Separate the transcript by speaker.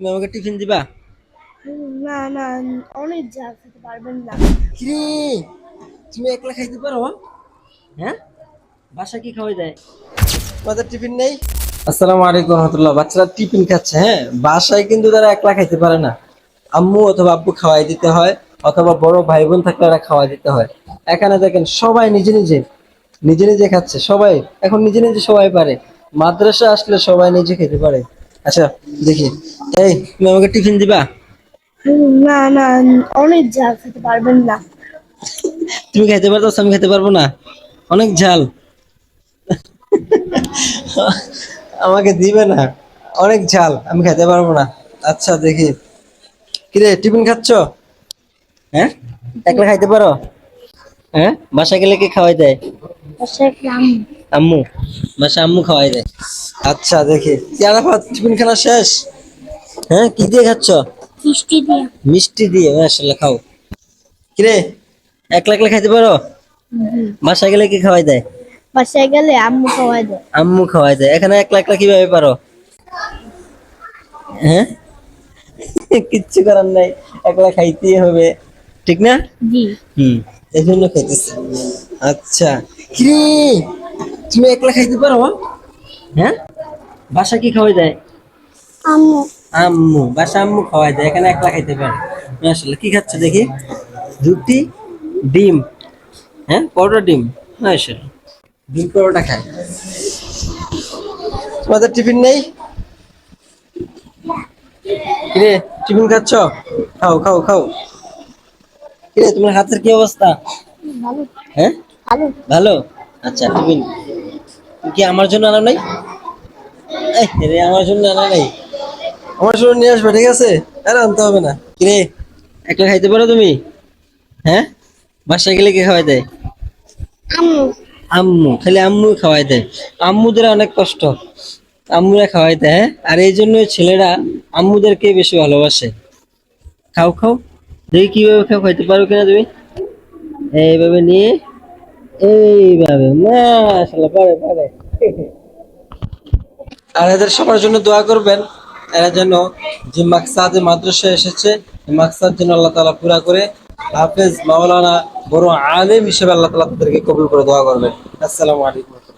Speaker 1: তুমি আমাকে টিফিন দিবা?
Speaker 2: না না অনেক যা খেতে পারবেন না।
Speaker 1: কিরে? তুমি একলা খাইতে পারো? হ্যাঁ? বাসা কি খাওয়াই দেয় তোমাদের টিফিন নেই? আসসালামু আলাইকুম রহমতুল্লাহ। বাচ্চারা টিফিন খাচ্ছে হ্যাঁ? বাসায় কিন্তু তারা একলা খাইতে পারে না। আম্মু অথবা আব্বু খাওয়াই দিতে হয় অথবা বড় ভাই বোন থাকলে তারা খাওয়াই দিতে হয়। এখানে দেখেন সবাই নিজে নিজে নিজে নিজে খাচ্ছে সবাই। এখন নিজে নিজে সবাই পারে। মাদ্রাসা আসলে সবাই নিজে খেতে পারে। আচ্ছা দেখি। এই তুমি আমাকে টিফিন দিবা?
Speaker 2: না না অনেক ঝাল খেতে পারবেন না।
Speaker 1: তুমি খাইতে পারতো আমি খেতে পারব না। অনেক ঝাল। আমাকে দিবে না। অনেক ঝাল আমি খেতে পারব না। আচ্ছা দেখি। কিরে টিফিন খাচ্ছ? হ্যাঁ? একলা খাইতে পারো? হ্যাঁ? বাসা গেলে কি খাওয়াই দেয়? আম্মু। বাসা আম্মু খাওয়াই দেয়। আচ্ছা দেখি। কি আরাফাত টিফিন খানা শেষ? হ্যাঁ কি দিয়ে খাচ্ছ?
Speaker 2: মিষ্টি দিয়ে।
Speaker 1: মিষ্টি দিয়ে মাশাল্লাহ খাও। কিরে একলা একলা খাইতে পারো? বাসা গেলে কি খাওয়াই দেয়?
Speaker 2: বাসায় গেলে আম্মু খাওয়াই দেয়।
Speaker 1: আম্মু খাওয়াই দেয়। এখানে একলা একলা কীভাবে পারো? হ্যাঁ? কিচ্ছু করার নাই। একলা খাইতেই হবে। ঠিক না?
Speaker 2: জি।
Speaker 1: হুম এই জন্য খাইতেছি। আচ্ছা। কি তুমি একলা খাইতে পারো? হ্যাঁ? বাসা কি খাওয়াই দেয়?
Speaker 2: আম্মু।
Speaker 1: আম্মু বা আম্মু খাওয়াই দেয় এখানে একলা খাইতে পারে। মাশাআল্লাহ কি খাচ্ছ দেখি? রুটি ডিম। হ্যাঁ পরোটা ডিম। মাশাআল্লাহ। ডিম পরোটা খায়। তোমাদের টিফিন নেই? কিরে টিফিন খাচ্ছ? খাও খাও খাও। কিরে তোমার হাতের কি অবস্থা? হ্যাঁ?
Speaker 2: ভালো।
Speaker 1: আচ্ছা টিফিন। কি আমার জন্য আনা নাই? আমার জন্য আনা নাই। আমার জন্য নিয়ে আসবে ঠিক আছে? আর আনতে হবে না। কিরে একলা খাইতে পারো তুমি? হ্যাঁ? বাসায় গেলে কে খাওয়াই দেয়
Speaker 2: আম্মু।
Speaker 1: আম্মু খালি আম্মু খাওয়াই দেয় আম্মুদের অনেক কষ্ট। আম্মুরা খাওয়াই দেয় হ্যাঁ? আর এই জন্য ছেলেরা আম্মুদেরকে বেশি ভালোবাসে। খাও খাও। দেখি কীভাবে খাও খাইতে পারো কিনা তুমি? এইভাবে নিয়ে এইভাবে। মাশাআল্লাহ পারে পারে। আর এদের সবার জন্য দোয়া করবেন। এরা যেন যে মাকসাদে মাদ্রাসা এসেছে মাকসাদ যেন আল্লাহ তালা পুরা করে। হাফেজ মাওলানা বড় আলেম হিসেবে আল্লাহ তালা তাদেরকে কবুল করে দোয়া করবেন। আসসালামু আলাইকুম।